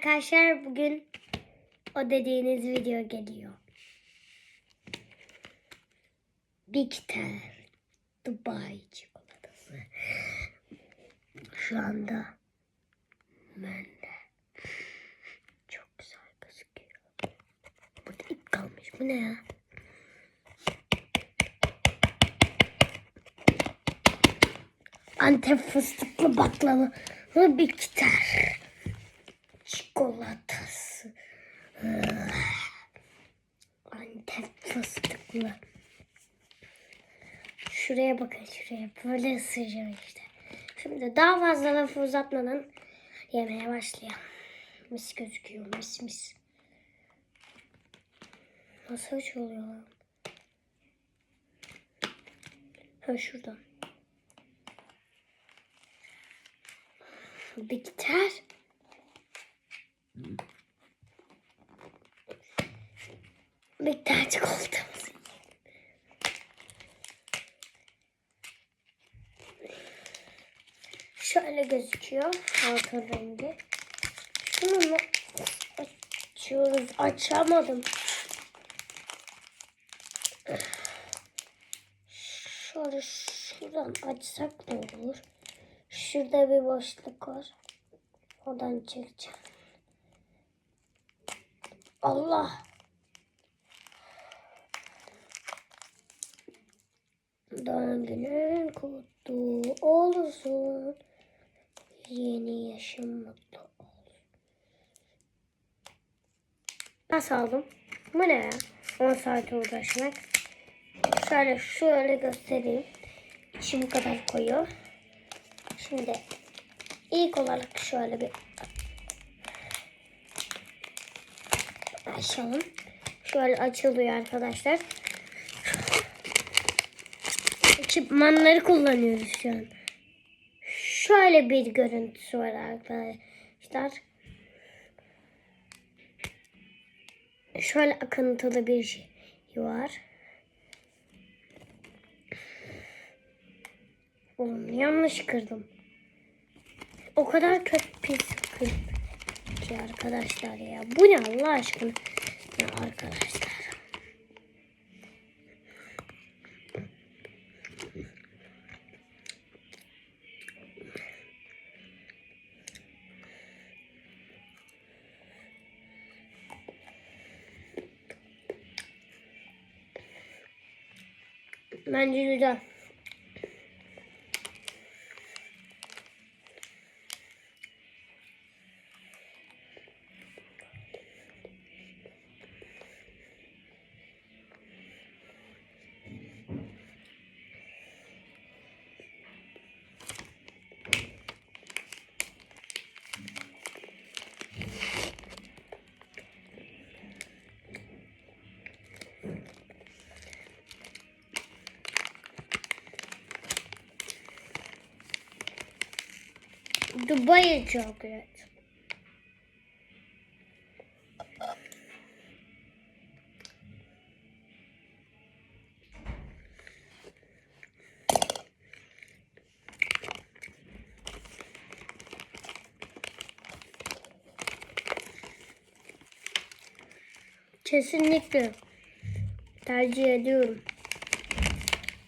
arkadaşlar bugün o dediğiniz video geliyor. Big Ter Dubai çikolatası. Şu anda bende. Çok güzel gözüküyor. Burada ip kalmış. Bu ne ya? Antep fıstıklı baklava ve bitter çikolatası. Antep fıstıklı. Şuraya bakın şuraya. Böyle ısıracağım işte. Şimdi daha fazla lafı uzatmadan yemeye başlayalım. Mis gözüküyor mis mis. Nasıl açılıyor lan? Ha şuradan. Bitter. Bitter çikolatamız. Şöyle gözüküyor altın rengi. Şunu mu açıyoruz? Açamadım. Şöyle şuradan açsak ne olur? Şurada bir boşluk var. Oradan çekeceğim. Allah. Doğum günün kutlu olsun. Yeni yaşın mutlu olsun. Nasıl aldım? Bu ne ya? 10 saat uğraşmak. Şöyle şöyle göstereyim. İçi bu kadar koyuyor. Şimdi ilk olarak şöyle bir açalım. Şöyle açılıyor arkadaşlar. Ekipmanları kullanıyoruz şu an. Şöyle bir görüntüsü var arkadaşlar. Şöyle akıntılı bir şey var. Oğlum yanlış kırdım. O kadar kötü pis kırdım ki arkadaşlar ya. Bu ne Allah aşkına? Ya arkadaşlar. Bence güzel. Dubai chocolate. Kesinlikle tercih ediyorum.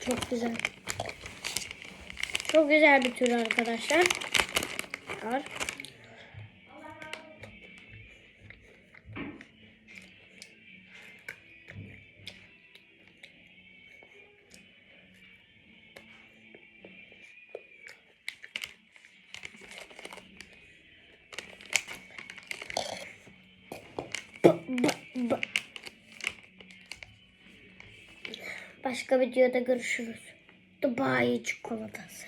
Çok güzel. Çok güzel bir tür arkadaşlar var. Başka videoda görüşürüz. Dubai çikolatası.